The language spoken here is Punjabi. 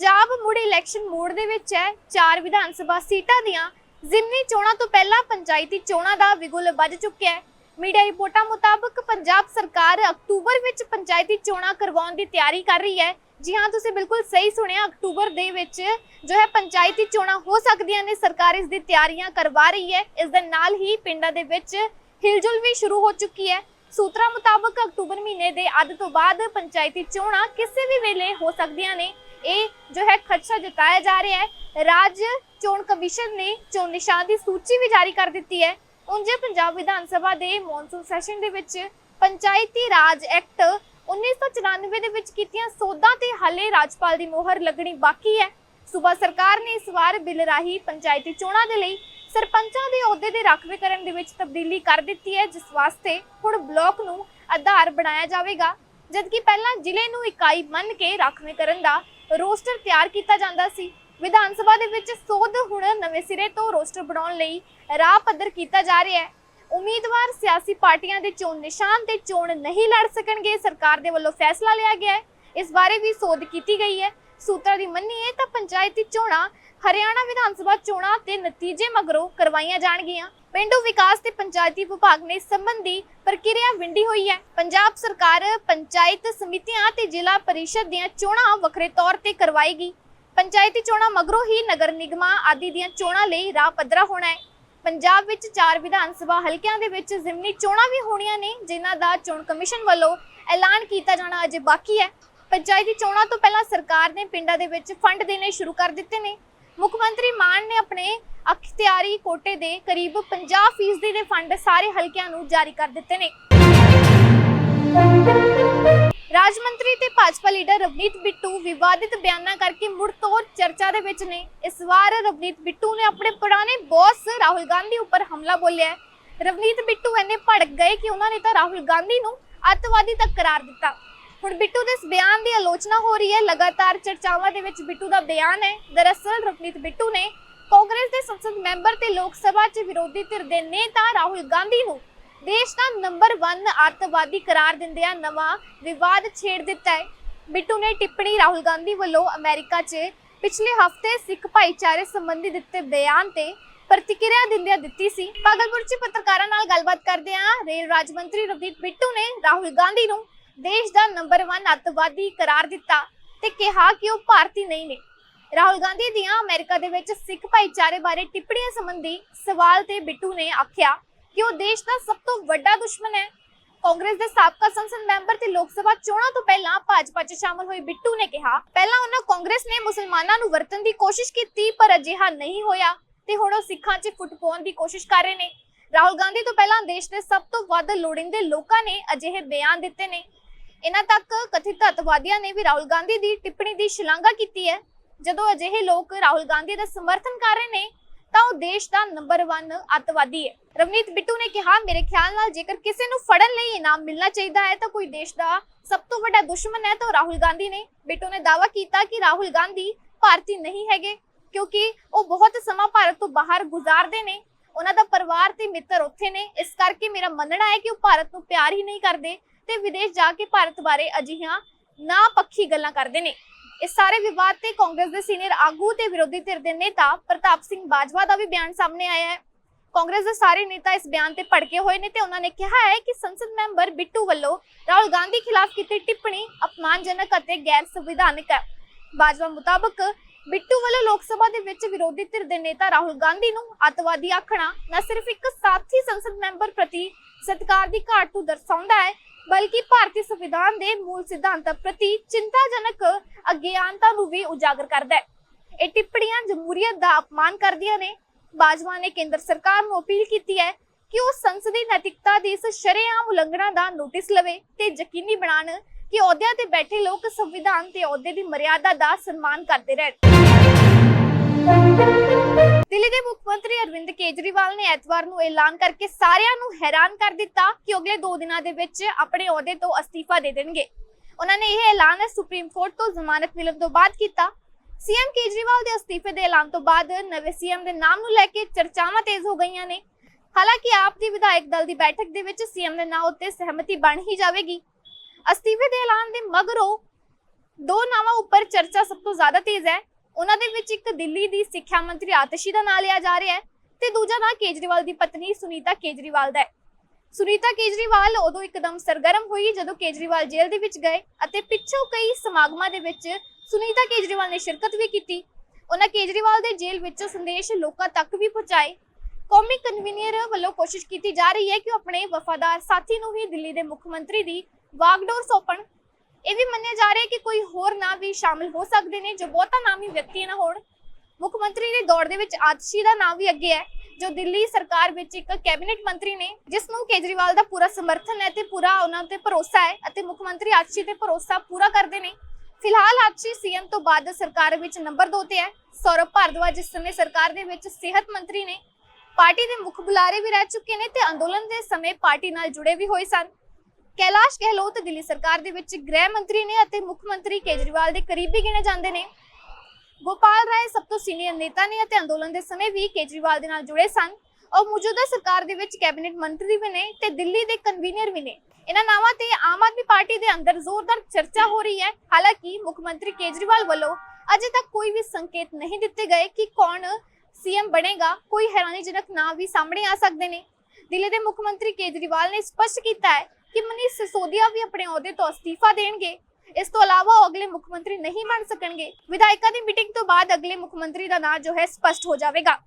ਪੰਜਾਬ ਮੁੜ ਇਲੈਕਸ਼ਨ ਮੋਡ ਦੇ ਵਿੱਚ ਹੈ। ਚਾਰ ਵਿਧਾਨ ਸਭਾ ਸੀਟਾਂ ਦੀਆਂ ਜ਼ਿਮਨੀ ਚੋਣਾਂ ਤੋਂ ਪਹਿਲਾਂ ਪੰਚਾਇਤੀ ਚੋਣਾਂ ਦਾ ਵਿਗੁਲ ਵੱਜ ਚੁੱਕਿਆ ਹੈ। ਮੀਡੀਆ ਰਿਪੋਰਟਾਂ ਮੁਤਾਬਕ ਪੰਜਾਬ ਸਰਕਾਰ ਅਕਤੂਬਰ ਵਿੱਚ ਪੰਚਾਇਤੀ ਚੋਣਾਂ ਕਰਵਾਉਣ ਦੀ ਤਿਆਰੀ ਕਰ ਰਹੀ ਹੈ। ਜੀ ਹਾਂ, ਤੁਸੀਂ ਬਿਲਕੁਲ ਸਹੀ ਸੁਣਿਆ, ਅਕਤੂਬਰ ਦੇ ਵਿੱਚ ਜੋ ਹੈ ਪੰਚਾਇਤੀ ਚੋਣਾਂ ਹੋ ਸਕਦੀਆਂ ਨੇ, ਸਰਕਾਰ ਇਸ ਦੀ ਤਿਆਰੀਆਂ ਕਰਵਾ ਰਹੀ ਹੈ। ਇਸ ਦੇ ਨਾਲ ਹੀ ਪਿੰਡਾਂ ਦੇ ਵਿੱਚ ਹਿਲਜੁਲ ਵੀ ਸ਼ੁਰੂ ਹੋ ਚੁੱਕੀ ਹੈ। ਸੂਤਰਾਂ ਮੁਤਾਬਕ ਅਕਤੂਬਰ ਮਹੀਨੇ ਦੇ ਅੱਧ ਤੋਂ ਬਾਅਦ ਪੰਚਾਇਤੀ ਚੋਣਾਂ ਕਿਸੇ ਵੀ ਵੇਲੇ ਹੋ ਸਕਦੀਆਂ ਨੇ। ਇਹ ਜੋ ਹੈ ਖਦਸ਼ਾ ਜਤਾਇਆ ਜਾ ਰਿਹਾ ਹੈ। ਰਾਜ ਚੋਣ ਕਮਿਸ਼ਨ ਨੇ ਚੋਣ ਨਿਸ਼ਾਨ ਦੀ ਸੂਚੀ ਵੀ ਜਾਰੀ ਕਰ ਦਿੱਤੀ ਹੈ। ਉਂਝ ਪੰਜਾਬ ਵਿਧਾਨ ਸਭਾ ਦੇ ਮੌਨਸੂਨ ਸੈਸ਼ਨ ਦੇ ਵਿੱਚ ਪੰਚਾਇਤੀ ਰਾਜ ਐਕਟ 1994 ਦੇ ਵਿੱਚ ਕੀਤੀਆਂ ਸੋਧਾਂ ਤੇ ਹਾਲੇ ਰਾਜਪਾਲ ਦੀ ਮੋਹਰ ਲੱਗਣੀ ਬਾਕੀ ਹੈ। ਸੂਬਾ ਸਰਕਾਰ ਨੇ ਇਸ ਵਾਰ ਬਿੱਲ ਰਾਹੀਂ ਪੰਚਾਇਤੀ ਚੋਣਾਂ ਦੇ ਲਈ ਸਰਪੰਚਾਂ ਦੇ ਅਹੁਦੇ ਦੇ ਰਾਖਵੇਂਕਰਨ ਦੇ ਵਿੱਚ ਤਬਦੀਲੀ ਕਰ ਦਿੱਤੀ ਹੈ। ਜਿਸ ਵਾਸਤੇ ਹੁਣ ਬਲਾਕ ਨੂੰ ਆਧਾਰ ਬਣਾਇਆ ਜਾਵੇਗਾ। ਜਦਕਿ ਪਹਿਲਾਂ ਜ਼ਿਲ੍ਹੇ ਨੂੰ ਇਕਾਈ ਮੰਨ ਕੇ ਰਾਖਵੇਂਕਰਨ ਦਾ ਰੋਸਟਰ ਤਿਆਰ ਕੀਤਾ ਜਾਂਦਾ ਸੀ। ਵਿਧਾਨ ਸਭਾ ਦੇ ਵਿੱਚ ਸੋਧ ਹੁਣ ਨਵੇਂ ਸਿਰੇ ਤੋਂ ਰੋਸਟਰ ਬਣਾਉਣ ਲਈ ਰਾਹ ਪੱਧਰ ਕੀਤਾ ਜਾ ਰਿਹਾ ਹੈ। ਉਮੀਦਵਾਰ ਸਿਆਸੀ ਪਾਰਟੀਆਂ ਦੇ ਚੋਣ ਨਿਸ਼ਾਨ ਤੇ ਚੋਣ ਨਹੀਂ ਲੜ ਸਕਣਗੇ। ਸਰਕਾਰ ਦੇ ਵੱਲੋਂ ਫੈਸਲਾ ਲਿਆ ਗਿਆ ਹੈ। ਇਸ ਬਾਰੇ ਵੀ ਸੋਧ ਕੀਤੀ ਗਈ ਹੈ। ਸੂਤਰਾਂ ਦੀ ਮੰਨੀਏ ਤਾਂ ਪੰਚਾਇਤੀ ਚੋਣਾਂ ਹਰਿਆਣਾ ਵਿਧਾਨ ਸਭਾ ਚੋਣਾਂ ਤੇ ਨਤੀਜੇ ਮਗਰੋਂ ਕਰਵਾਈਆਂ ਜਾਣਗੀਆਂ। ਪਿੰਡੂ ਵਿਕਾਸ ਤੇ ਪੰਚਾਇਤੀ ਵਿਭਾਗ ਨੇ ਸੰਬੰਧੀ ਪ੍ਰਕਿਰਿਆ ਵਿੰਡੀ ਹੋਈ ਹੈ। ਪੰਜਾਬ ਸਰਕਾਰ ਪੰਚਾਇਤ ਸਮਿਤੀਆਂ ਤੇ ਜ਼ਿਲ੍ਹਾ ਪਰਿਸ਼ਦ ਦੀਆਂ ਚੋਣਾਂ ਵੱਖਰੇ ਤੌਰ ਤੇ ਕਰਵਾਏਗੀ। ਪੰਚਾਇਤੀ ਚੋਣਾਂ ਮਗਰੋਂ ਹੀ ਨਗਰ ਨਿਗਮਾਂ ਆਦਿ ਦੀਆਂ ਚੋਣਾਂ ਲਈ ਰਾਹ ਪੱਧਰਾ ਹੋਣਾ ਹੈ। ਪੰਜਾਬ ਵਿੱਚ ਚਾਰ ਵਿਧਾਨ ਸਭਾ ਹਲਕਿਆਂ ਦੇ ਵਿੱਚ ਜ਼ਿਮਨੀ ਚੋਣਾਂ ਵੀ ਹੋਣੀਆਂ ਨੇ, ਜਿਨ੍ਹਾਂ ਦਾ ਚੋਣ ਕਮਿਸ਼ਨ ਵੱਲੋਂ ਐਲਾਨ ਕੀਤਾ ਜਾਣਾ ਅਜੇ ਬਾਕੀ ਹੈ। ਪੰਚਾਇਤੀ ਚੋਣਾਂ ਤੋਂ ਪਹਿਲਾਂ ਸਰਕਾਰ ਨੇ ਪਿੰਡਾਂ ਦੇ ਵਿੱਚ ਫੰਡ ਦੇਣੇ ਸ਼ੁਰੂ ਕਰ ਦਿੱਤੇ ਨੇ। ਮੁੱਖ ਮੰਤਰੀ ਮਾਨ ਨੇ ਆਪਣੇ ਅਖਤਿਆਰੀ ਕੋਟੇ ਦੇ ਕਰੀਬ 50% ਦੇ ਫੰਡ ਸਾਰੇ ਹਲਕਿਆਂ ਨੂੰ ਜਾਰੀ ਕਰ ਦਿੱਤੇ ਨੇ। ਰਾਜ ਮੰਤਰੀ ਤੇ ਭਾਜਪਾ ਲੀਡਰ ਰਵਨੀਤ ਬਿੱਟੂ ਵਿਵਾਦਿਤ ਬਿਆਨਾਂ ਕਰਕੇ ਮੁੜ ਤੋਂ ਚਰਚਾ ਦੇ ਵਿੱਚ ਨੇ। ਇਸ ਵਾਰ ਰਵਨੀਤ ਬਿੱਟੂ ਨੇ ਆਪਣੇ ਪੁਰਾਣੇ ਬੌਸ ਰਾਹੁਲ ਗਾਂਧੀ ਉੱਪਰ ਹਮਲਾ ਬੋਲਿਆ ਰਵਨੀਤ ਬਿੱਟੂ ਇੰਨੇ ਭੜਕ ਗਏ ਕਿ ਉਹਨਾਂ ਨੇ ਤਾਂ ਰਾਹੁਲ ਗਾਂਧੀ ਨੂੰ ਅੱਤਵਾਦੀ ਤੱਕ ਕਰਾਰ ਦਿੱਤਾ। ਹੁਣ ਬਿੱਟੂ ਦੇ ਇਸ ਬਿਆਨ ਦੀ ਆਲੋਚਨਾ ਹੋ ਰਹੀ ਹੈ। ਲਗਾਤਾਰ ਚਰਚਾਵਾਂ ਦੇ ਵਿੱਚ ਬਿੱਟੂ ਦਾ ਬਿਆਨ ਹੈ। ਦਰਅਸਲ ਰਵਨੀਤ ਬਿੱਟੂ ਨੇ ਕਾਂਗਰਸ ਦੇ ਸੰਸਦ ਮੈਂਬਰ ਤੇ ਲੋਕ ਸਭਾ 'ਚ ਵਿਰੋਧੀ ਧਿਰ ਦੇ ਨੇਤਾ ਰਾਹੁਲ ਗਾਂਧੀ ਨੂੰ ਦੇਸ਼ ਦਾ ਨੰਬਰ 1 ਅੱਤਵਾਦੀ ਕਰਾਰ ਦਿੰਦਿਆਂ ਨਵਾਂ ਵਿਵਾਦ ਛੇੜ ਦਿੱਤਾ ਹੈ। ਬਿੱਟੂ ਨੇ ਟਿੱਪਣੀ ਰਾਹੁਲ ਗਾਂਧੀ ਵੱਲੋਂ ਅਮਰੀਕਾ 'ਚ ਪਿਛਲੇ ਹਫ਼ਤੇ ਸਿੱਖ ਭਾਈਚਾਰੇ ਸੰਬੰਧੀ ਦਿੱਤੇ ਬਿਆਨ ਤੇ ਪ੍ਰਤੀਕਿਰਿਆ ਦਿੰਦਿਆਂ ਦਿੱਤੀ ਸੀ। ਭਾਗਲਪੁਰ 'ਚ ਪੱਤਰਕਾਰਾਂ ਨਾਲ ਗੱਲਬਾਤ ਕਰਦਿਆਂ ਰੇਲ ਰਾਜ ਮੰਤਰੀ ਰਵਨੀਤ ਬਿੱਟੂ ਨੇ ਰਾਹੁਲ ਗਾਂਧੀ ਨੂੰ ਦੇਸ਼ ਦਾ ਨੰਬਰ 1 ਅੱਤਵਾਦੀ ਕਰਾਰ ਦਿੱਤਾ ਤੇ ਕਿਹਾ ਕਿ ਉਹ ਭਾਰਤੀ ਨਹੀਂ ਨੇ। ਰਾਹੁਲ ਗਾਂਧੀ ਦੀਆਂ ਅਮਰੀਕਾ ਦੇ ਵਿੱਚ ਸਿੱਖ ਭਾਈਚਾਰੇ ਬਾਰੇ ਟਿੱਪਣੀਆਂ ਸੰਬੰਧੀ ਸਵਾਲ ਤੇ ਬਿੱਟੂ ਨੇ ਆਖਿਆ ਕਿ ਉਹ ਦੇਸ਼ ਦਾ ਸਭ ਤੋਂ ਵੱਡਾ ਦੁਸ਼ਮਣ ਹੈ। ਕਾਂਗਰਸ ਦੇ ਸਾਬਕਾ ਸੰਸਦ ਮੈਂਬਰ ਤੇ ਲੋਕ ਸਭਾ ਚੋਣਾਂ ਤੋਂ ਪਹਿਲਾਂ ਭਾਜਪਾ 'ਚ ਸ਼ਾਮਲ ਹੋਏ ਬਿੱਟੂ ਨੇ ਕਿਹਾ, ਪਹਿਲਾਂ ਉਹਨਾਂ ਕਾਂਗਰਸ ਨੇ ਮੁਸਲਮਾਨਾਂ ਨੂੰ ਵਰਤਣ ਦੀ ਕੋਸ਼ਿਸ਼ ਕੀਤੀ, ਪਰ ਅਜਿਹਾ ਨਹੀਂ ਹੋਇਆ ਤੇ ਹੁਣ ਉਹ ਸਿੱਖਾਂ 'ਚ ਫੁੱਟ ਪਾਉਣ ਦੀ ਕੋਸ਼ਿਸ਼ ਕਰ ਰਹੇ ਨੇ। ਰਾਹੁਲ ਗਾਂਧੀ ਤੋਂ ਪਹਿਲਾਂ ਦੇਸ਼ ਦੇ ਸਭ ਤੋਂ ਵੱਧ ਲੋੜੀਂਦੇ ਲੋਕਾਂ ਨੇ ਅਜਿਹੇ ਬਿਆਨ ਦਿੱਤੇ ਨੇ। ਇਹਨਾਂ ਤੱਕ ਕਥਿਤ ਅੱਤਵਾਦੀਆਂ ਨੇ ਵੀ ਰਾਹੁਲ ਗਾਂਧੀ ਦੀ ਟਿੱਪਣੀ ਦੀ ਸ਼ਲਾਘਾ ਕੀਤੀ ਹੈ। ਜਦੋਂ ਅਜਿਹੇ ਲੋਕ ਰਾਹੁਲ ਗਾਂਧੀ ਦਾ ਸਮਰਥਨ ਕਰ ਰਹੇ ਨੇ, ਤਾਂ ਉਹ ਦੇਸ਼ ਦਾ ਨੰਬਰ 1 ਅੱਤਵਾਦੀ ਹੈ। ਰਵਨੀਤ ਬਿੱਟੂ ਨੇ ਕਿਹਾ, ਮੇਰੇ ਖਿਆਲ ਨਾਲ ਜੇਕਰ ਕਿਸੇ ਨੂੰ ਫੜਨ ਲਈ ਇਨਾਮ ਮਿਲਣਾ ਚਾਹੀਦਾ ਹੈ, ਤਾਂ ਕੋਈ ਦੇਸ਼ ਦਾ ਸਭ ਤੋਂ ਵੱਡਾ ਦੁਸ਼ਮਣ ਹੈ, ਤਾਂ ਉਹ ਰਾਹੁਲ ਗਾਂਧੀ ਨੇ ਬਿੱਟੂ ਨੇ ਦਾਅਵਾ ਕੀਤਾ ਕਿ ਰਾਹੁਲ ਗਾਂਧੀ ਭਾਰਤੀ ਨਹੀਂ ਹੈਗੇ, ਕਿਉਂਕਿ ਉਹ ਬਹੁਤ ਸਮਾਂ ਭਾਰਤ ਤੋਂ ਬਾਹਰ ਗੁਜ਼ਾਰਦੇ ਨੇ। ਉਹਨਾਂ ਦਾ ਪਰਿਵਾਰ ਤੇ ਮਿੱਤਰ ਉੱਥੇ ਨੇ। ਇਸ ਕਰਕੇ ਮੇਰਾ ਮੰਨਣਾ ਹੈ ਕਿ ਉਹ ਭਾਰਤ ਨੂੰ ਪਿਆਰ ਹੀ ਨਹੀਂ ਕਰਦੇ। ਤੇ ਵਿਦੇਸ਼ ਜਾ ਕੇ ਭਾਰਤ ਬਾਰੇ ਅਜਿਹੀਆਂ ਨਾ ਪੱਖੀ ਗੱਲਾਂ ਕਰਦੇ ਨੇ। ਇਸ ਸਾਰੇ ਵਿਵਾਦ ਤੇ ਕਾਂਗਰਸ ਦੇ ਸੀਨੀਅਰ ਆਗੂ ਤੇ ਵਿਰੋਧੀ ਧਿਰ ਦੇ ਨੇਤਾ ਪ੍ਰਤਾਪ ਸਿੰਘ ਬਾਜਵਾ ਦਾ ਵੀ ਬਿਆਨ ਸਾਹਮਣੇ ਆਇਆ ਹੈ। ਕਾਂਗਰਸ ਦੇ ਸਾਰੇ ਨੇਤਾ ਇਸ ਬਿਆਨ ਤੇ ਭੜਕੇ ਹੋਏ ਨੇ ਤੇ ਉਹਨਾਂ ਨੇ ਕਿਹਾ ਹੈ ਕਿ ਸੰਸਦ ਮੈਂਬਰ ਬਿੱਟੂ ਵੱਲੋਂ ਰਾਹੁਲ ਗਾਂਧੀ ਖਿਲਾਫ ਕੀਤੀ ਟਿੱਪਣੀ ਅਪਮਾਨਜਨਕ ਅਤੇ ਗੈਰ ਸੰਵਿਧਾਨਕ ਹੈ। ਬਾਜਵਾ ਮੁਤਾਬਕ ਬਿੱਟੂ ਵੱਲੋਂ ਲੋਕ ਸਭਾ ਦੇ ਵਿੱਚ ਵਿਰੋਧੀ ਧਿਰ ਦੇ ਨੇਤਾ ਰਾਹੁਲ ਗਾਂਧੀ ਨੂੰ ਅੱਤਵਾਦੀ ਆਖਣਾ ਨਾ ਸਿਰਫ ਇੱਕ ਸਾਥੀ ਸੰਸਦ ਮੈਂਬਰ ਪ੍ਰਤੀ ਸਤਿਕਾਰ ਦੀ ਘਾਟ ਨੂੰ ਦਰਸਾਉਂਦਾ ਹੈ ਬਲਕਿ ਭਾਰਤੀ ਸੰਵਿਧਾਨ ਦੇ ਮੂਲ ਸਿਧਾਂਤਾਂ ਪ੍ਰਤੀ ਚਿੰਤਾਜਨਕ ਅਗਿਆਨਤਾ ਨੂੰ ਵੀ ਉਜਾਗਰ ਕਰਦਾ ਹੈ। ਇਹ ਟਿੱਪਣੀਆਂ ਜਮਹੂਰੀਅਤ ਦਾ ਅਪਮਾਨ ਕਰਦੀਆਂ ਨੇ। ਬਾਜਵਾ ਨੇ ਕੇਂਦਰ ਸਰਕਾਰ ਨੂੰ ਅਪੀਲ ਕੀਤੀ ਹੈ ਕਿ ਉਹ ਸੰਸਦੀ ਨੈਤਿਕਤਾ ਦੀ ਇਸ ਸ਼ਰੇਆਮ ਉਲੰਘਣਾ ਦਾ ਨੋਟਿਸ ਲਵੇ ਤੇ ਯਕੀਨੀ ਬਣਾਉਣ ਕਿ ਅਹੁਦਿਆਂ ਤੇ ਬੈਠੇ ਲੋਕ ਸੰਵਿਧਾਨ ਤੇ ਅਹੁਦੇ ਦੀ ਮਰਿਆਦਾ ਦਾ ਸਨਮਾਨ ਕਰਦੇ ਰਹਿਣ। ਅਰਵਿੰਦ ਕੇਜਰੀਵਾਲ ਨੇ ਐਤਵਾਰ ਨੂੰ ਐਲਾਨ ਕਰਕੇ ਸਾਰਿਆਂ ਨੂੰ ਹੈਰਾਨ ਕਰ ਦਿੱਤਾ ਕਿ ਅਗਲੇ 2 ਦਿਨਾਂ ਦੇ ਵਿੱਚ ਆਪਣੇ ਅਹੁਦੇ ਤੋਂ ਅਸਤੀਫਾ ਦੇ ਦੇਣਗੇ। ਉਹਨਾਂ ਨੇ ਇਹ ਐਲਾਨ ਸੁਪਰੀਮ ਕੋਰਟ ਤੋਂ ਜ਼ਮਾਨਤ ਮਿਲਣ ਤੋਂ ਬਾਅਦ ਕੀਤਾ। ਸੀਐਮ ਕੇਜਰੀਵਾਲ ਦੇ ਅਸਤੀਫੇ ਦੇ ਐਲਾਨ ਤੋਂ ਬਾਅਦ ਨਵੇਂ ਸੀਐਮ ਦੇ ਨਾਮ ਨੂੰ ਲੈ ਕੇ ਚਰਚਾਵਾਂ ਤੇਜ਼ ਹੋ ਗਈਆਂ ਨੇ। ਹਾਲਾਂਕਿ ਆਪ ਦੀ ਵਿਧਾਇਕ ਦਲ ਦੀ ਬੈਠਕ ਦੇ ਵਿੱਚ ਸੀਐਮ ਦੇ ਨਾਂ ਉੱਤੇ ਸਹਿਮਤੀ ਬਣ ਹੀ ਜਾਵੇਗੀ। ਅਸਤੀਫੇ ਦੇ ਐਲਾਨ ਦੇ ਮਗਰੋਂ ਦੋ ਨਾਵਾਂ ਉੱਪਰ ਚਰਚਾ ਸਭ ਤੋਂ ਜ਼ਿਆਦਾ ਤੇਜ਼ ਹੈ। ਉਹਨਾਂ ਦੇ ਵਿੱਚ ਇੱਕ ਦਿੱਲੀ ਦੀ ਸਿੱਖਿਆ ਮੰਤਰੀ ਆਤਸ਼ੀ ਦਾ ਨਾਂ ਲਿਆ ਜਾ ਰਿਹਾ ਹੈ। ਤੇ ਦੂਜਾ ਨਾਂ ਕੇਜਰੀਵਾਲ ਦੀ ਪਤਨੀ ਸੁਨੀਤਾ ਕੇਜਰੀਵਾਲ ਦਾ ਹੈ। ਸੁਨੀਤਾ ਕੇਜਰੀਵਾਲ ਉਦੋਂ ਇੱਕਦਮ ਸਰਗਰਮ ਹੋਈ ਜਦੋਂ ਕੇਜਰੀਵਾਲ ਜੇਲ੍ਹ ਦੇ ਵਿੱਚ ਗਏ ਅਤੇ ਪਿੱਛੋਂ ਕਈ ਸਮਾਗਮਾਂ ਦੇ ਵਿੱਚ ਸੁਨੀਤਾ ਕੇਜਰੀਵਾਲ ਨੇ ਸ਼ਿਰਕਤ ਵੀ ਕੀਤੀ। ਉਹਨਾਂ ਕੇਜਰੀਵਾਲ ਦੇ ਜੇਲ੍ਹ ਵਿੱਚੋਂ ਸੰਦੇਸ਼ ਲੋਕਾਂ ਤੱਕ ਵੀ ਪਹੁੰਚਾਏ। ਕੌਮੀ ਕਨਵੀਨਰ ਵੱਲੋਂ ਕੋਸ਼ਿਸ਼ ਕੀਤੀ ਜਾ ਰਹੀ ਹੈ ਕਿ ਉਹ ਆਪਣੇ ਵਫਾਦਾਰ ਸਾਥੀ ਨੂੰ ਹੀ ਦਿੱਲੀ ਦੇ ਮੁੱਖ ਮੰਤਰੀ ਦੀ ਵਾਗਡੋਰ ਸੌਂਪਣ। ਇਹ ਵੀ ਮੰਨਿਆ ਜਾ ਰਿਹਾ ਹੈ ਕਿ ਕੋਈ ਹੋਰ ਨਾਂ ਵੀ ਸ਼ਾਮਿਲ ਹੋ ਸਕਦੇ ਨੇ, ਜੋ ਬਹੁਤਾ ਨਾਮੀ ਵਿਅਕਤੀ ਨਾ ਹੋਣ। ਮੁੱਖ ਮੰਤਰੀ ਦੀ ਦੌੜ ਦੇ ਵਿੱਚ ਆਤਸ਼ੀ ਦਾ ਨਾਮ ਵੀ ਅੱਗੇ ਹੈ, ਜੋ ਦਿੱਲੀ ਸਰਕਾਰ ਵਿੱਚ ਇੱਕ ਕੈਬਨਿਟ ਮੰਤਰੀ ਨੇ ਜਿਸ ਨੂੰ ਕੇਜਰੀਵਾਲ ਦਾ ਪੂਰਾ ਸਮਰਥਨ ਹੈ ਤੇ ਪੂਰਾ ਉਹਨਾਂ ਤੇ ਭਰੋਸਾ ਹੈ ਅਤੇ ਮੁੱਖ ਮੰਤਰੀ ਆਤਸ਼ੀ ਤੇ ਭਰੋਸਾ ਪੂਰਾ ਕਰਦੇ ਨੇ। ਫਿਲਹਾਲ ਆਤਸ਼ੀ ਸੀਐਮ ਤੋਂ ਬਾਅਦ ਸਰਕਾਰ ਵਿੱਚ ਨੰਬਰ 2 ਤੇ ਹੈ, ਸੌਰਵ ਭਾਰਦਵਾਜ, ਜਿਸ ਸਮੇਂ ਸਰਕਾਰ ਦੇ ਵਿੱਚ ਸਿਹਤ ਮੰਤਰੀ ਨੇ, ਪਾਰਟੀ ਦੇ ਮੁੱਖ ਬੁਲਾਰੇ ਵੀ ਰਹਿ ਚੁੱਕੇ ਨੇ ਤੇ ਅੰਦੋਲਨ ਦੇ ਸਮੇਂ ਪਾਰਟੀ ਨਾਲ ਜੁੜੇ ਵੀ ਹੋਏ ਸਨ। ਕੈਲਾਸ਼ ਗਹਿਲੋਤ ਦਿੱਲੀ ਸਰਕਾਰ ਦੇ ਵਿੱਚ ਗ੍ਰਹਿ ਮੰਤਰੀ ਨੇ ਅਤੇ ਮੁੱਖ ਮੰਤਰੀ ਕੇਜਰੀਵਾਲ ਦੇ ਕਰੀਬੀ ਗਿਣੇ ਜਾਂਦੇ ਨੇ। ਗੋਪਾਲ ਰਾਏ ਸਭ ਤੋਂ ਸੀਨੀਅਰ ਨੇਤਾ ਨੇ ਅਤੇ ਅੰਦੋਲਨ ਦੇ ਸਮੇਂ ਵੀ ਕੇਜਰੀਵਾਲ ਦੇ ਨਾਲ ਜੁੜੇ ਸਨ। ਔਰ ਮੌਜੂਦਾ ਸਰਕਾਰ ਦੇ ਵਿੱਚ ਕੈਬਨਿਟ ਮੰਤਰੀ ਵੀ ਨੇ ਤੇ ਦਿੱਲੀ ਦੇ ਕਨਵੀਨਰ ਵੀ ਨੇ। ਇਹਨਾਂ ਨਾਵਾਂ ਤੇ ਆਮ ਆਦਮੀ ਪਾਰਟੀ ਦੇ ਅੰਦਰ ਜ਼ੋਰਦਾਰ ਚਰਚਾ ਹੋ ਰਹੀ ਹੈ। ਹਾਲਾਂਕਿ ਮੁੱਖ ਮੰਤਰੀ ਕੇਜਰੀਵਾਲ ਵੱਲੋਂ ਅਜੇ ਤੱਕ ਕੋਈ ਵੀ ਸੰਕੇਤ ਨਹੀਂ ਦਿੱਤੇ ਗਏ ਕਿ ਕੌਣ ਸੀਐਮ ਬਣੇਗਾ। ਕੋਈ ਹੈਰਾਨੀਜਨਕ ਨਾਂ ਵੀ ਸਾਹਮਣੇ ਆ ਸਕਦੇ ਨੇ। ਦਿੱਲੀ ਦੇ ਮੁੱਖ ਮੰਤਰੀ ਕੇਜਰੀਵਾਲ ਨੇ ਸਪਸ਼ਟ ਕੀਤਾ ਹੈ ਕਿ ਮਨੀਸ਼ ਸਿਸੋਦੀਆ ਵੀ ਆਪਣੇ ਅਹੁਦੇ ਤੋਂ ਅਸਤੀਫਾ ਦੇਣਗੇ। ਇਸ ਤੋਂ ਇਲਾਵਾ ਉਹ ਅਗਲੇ ਮੁੱਖ ਮੰਤਰੀ ਨਹੀਂ ਬਣ ਸਕਣਗੇ। ਵਿਧਾਇਕਾਂ ਦੀ ਮੀਟਿੰਗ ਤੋਂ ਬਾਅਦ ਅਗਲੇ ਮੁੱਖ ਮੰਤਰੀ ਦਾ ਨਾਂ ਜੋ ਹੈ ਸਪਸ਼ਟ ਹੋ ਜਾਵੇਗਾ।